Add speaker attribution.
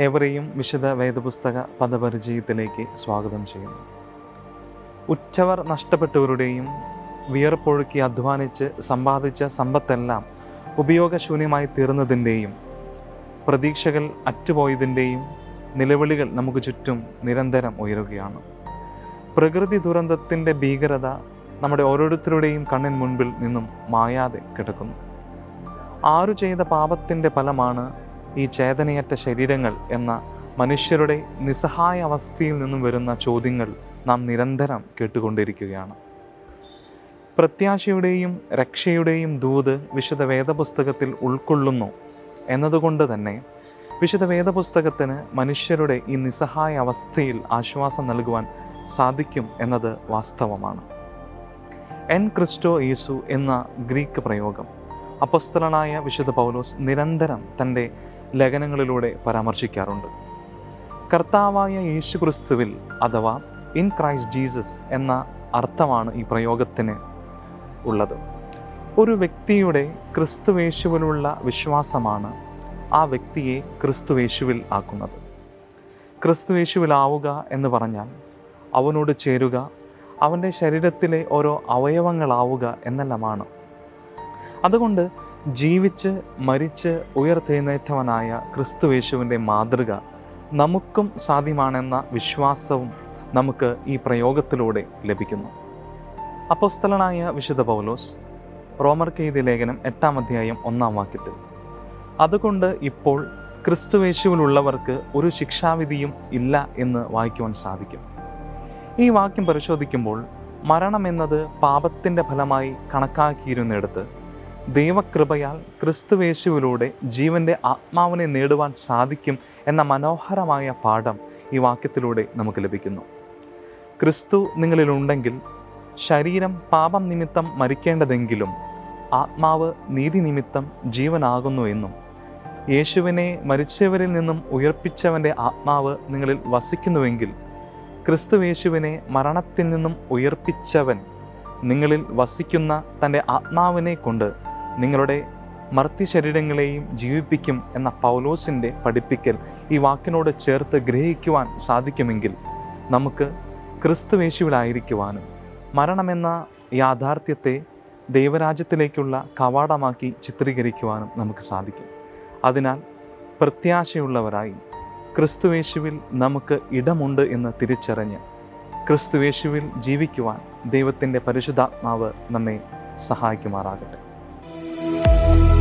Speaker 1: ഏവരെയും വിശുദ്ധ വേദപുസ്തക പദപരിചയത്തിലേക്ക് സ്വാഗതം ചെയ്യുന്നു. ഉറ്റവർ നഷ്ടപ്പെട്ടവരുടെയും വിയർപ്പൊഴുക്കി അധ്വാനിച്ച് സമ്പാദിച്ച സമ്പത്തെല്ലാം ഉപയോഗശൂന്യമായി തീർന്നതിന്റെയും പ്രതീക്ഷകൾ അറ്റുപോയതിന്റെയും നിലവിളികൾ നമുക്ക് ചുറ്റും നിരന്തരം ഉയരുകയാണ്. പ്രകൃതി ദുരന്തത്തിന്റെ ഭീകരത നമ്മുടെ ഓരോരുത്തരുടെയും കണ്ണിൻ മുൻപിൽ നിന്നും മായാതെ കിടക്കുന്നു. ആരു ചെയ്ത പാപത്തിന്റെ ഫലമാണ് ഈ ചേതനയറ്റ ശരീരങ്ങൾ എന്ന മനുഷ്യരുടെ നിസ്സഹായ അവസ്ഥയിൽ നിന്നും വരുന്ന ചോദ്യങ്ങൾ നാം നിരന്തരം കേട്ടുകൊണ്ടിരിക്കുകയാണ്. പ്രത്യാശയുടെയും രക്ഷയുടെയും ദൂത് വിശുദ്ധ വേദപുസ്തകത്തിൽ ഉൾക്കൊള്ളുന്നു എന്നതുകൊണ്ട് തന്നെ വിശുദ്ധ വേദപുസ്തകത്തിന് മനുഷ്യരുടെ ഈ നിസ്സഹായ അവസ്ഥയിൽ ആശ്വാസം നൽകുവാൻ സാധിക്കും എന്നത് വാസ്തവമാണ്. എൻ ക്രിസ്റ്റോ യേസു എന്ന ഗ്രീക്ക് പ്രയോഗം അപ്പസ്തലനായ വിശുദ്ധ പൗലോസ് നിരന്തരം തന്റെ ലേഖനങ്ങളിലൂടെ പരാമർശിക്കാറുണ്ട്. കർത്താവായ യേശു ക്രിസ്തുവിൽ അഥവാ ഇൻ ക്രൈസ്റ്റ് ജീസസ് എന്ന അർത്ഥമാണ് ഈ പ്രയോഗത്തിന് ഉള്ളത്. ഒരു വ്യക്തിയുടെ ക്രിസ്തുവേശുവിലുള്ള വിശ്വാസമാണ് ആ വ്യക്തിയെ ക്രിസ്തുവേശുവിൽ ആക്കുന്നത്. ക്രിസ്തുവേശുവിലാവുക എന്ന് പറഞ്ഞാൽ അവനോട് ചേരുക അവന്റെ ശരീരത്തിലെ ഓരോ അവയവങ്ങളാവുക എന്നെല്ലാമാണ്. അതുകൊണ്ട് ജീവിച്ച് മരിച്ച് ഉയർത്തെഴുന്നേറ്റവനായ ക്രിസ്തുവേശുവിന്റെ മാതൃക നമുക്കും സാധ്യമാണെന്ന വിശ്വാസവും നമുക്ക് ഈ പ്രയോഗത്തിലൂടെ ലഭിക്കുന്നു. അപ്പോസ്തലനായ വിശുദ്ധ പൗലോസ് റോമർ കെയ്തി ലേഖനം എട്ടാം അധ്യായം ഒന്നാം വാക്യത്തിൽ അതുകൊണ്ട് ഇപ്പോൾ ക്രിസ്തുവേശുവിലുള്ളവർക്ക് ഒരു ശിക്ഷാവിധിയും ഇല്ല എന്ന് വായിക്കുവാൻ സാധിക്കും. ഈ വാക്യം പരിശോധിക്കുമ്പോൾ മരണം എന്നത് പാപത്തിന്റെ ഫലമായി കണക്കാക്കിയിരുന്നിടത്ത് ദൈവകൃപയാൽ ക്രിസ്തുവേശുവിലൂടെ ജീവന്റെ ആത്മാവിനെ നേടുവാൻ സാധിക്കും എന്ന മനോഹരമായ പാഠം ഈ വാക്യത്തിലൂടെ നമുക്ക് ലഭിക്കുന്നു. ക്രിസ്തു നിങ്ങളിലുണ്ടെങ്കിൽ ശരീരം പാപം നിമിത്തം മരിക്കേണ്ടതെങ്കിലും ആത്മാവ് നീതി നിമിത്തം ജീവനാകുന്നു എന്നും യേശുവിനെ മരിച്ചവരിൽ നിന്നും ഉയർപ്പിച്ചവന്റെ ആത്മാവ് നിങ്ങളിൽ വസിക്കുന്നുവെങ്കിൽ ക്രിസ്തു യേശുവിനെ മരണത്തിൽ നിന്നും ഉയർപ്പിച്ചവൻ നിങ്ങളിൽ വസിക്കുന്ന തന്റെ ആത്മാവിനെ കൊണ്ട് നിങ്ങളുടെ മർത്തി ശരീരങ്ങളെയും ജീവിപ്പിക്കും എന്ന പൗലോസിന്റെ പഠിപ്പിക്കൽ ഈ വാക്കിനോട് ചേർത്ത് ഗ്രഹിക്കുവാൻ സാധിക്കുമെങ്കിൽ നമുക്ക് ക്രിസ്തുവേശുവിലായിരിക്കുവാനും മരണമെന്ന യാഥാർത്ഥ്യത്തെ ദൈവരാജ്യത്തിലേക്കുള്ള കവാടമാക്കി ചിത്രീകരിക്കുവാനും നമുക്ക് സാധിക്കും. അതിനാൽ പ്രത്യാശയുള്ളവരായി ക്രിസ്തുവേശുവിൽ നമുക്ക് ഇടമുണ്ട് എന്ന് തിരിച്ചറിഞ്ഞ് ക്രിസ്തുവേശുവിൽ ജീവിക്കുവാൻ ദൈവത്തിന്റെ പരിശുദ്ധാത്മാവ് നമ്മെ സഹായിക്കുമാറാകട്ടെ. Bye.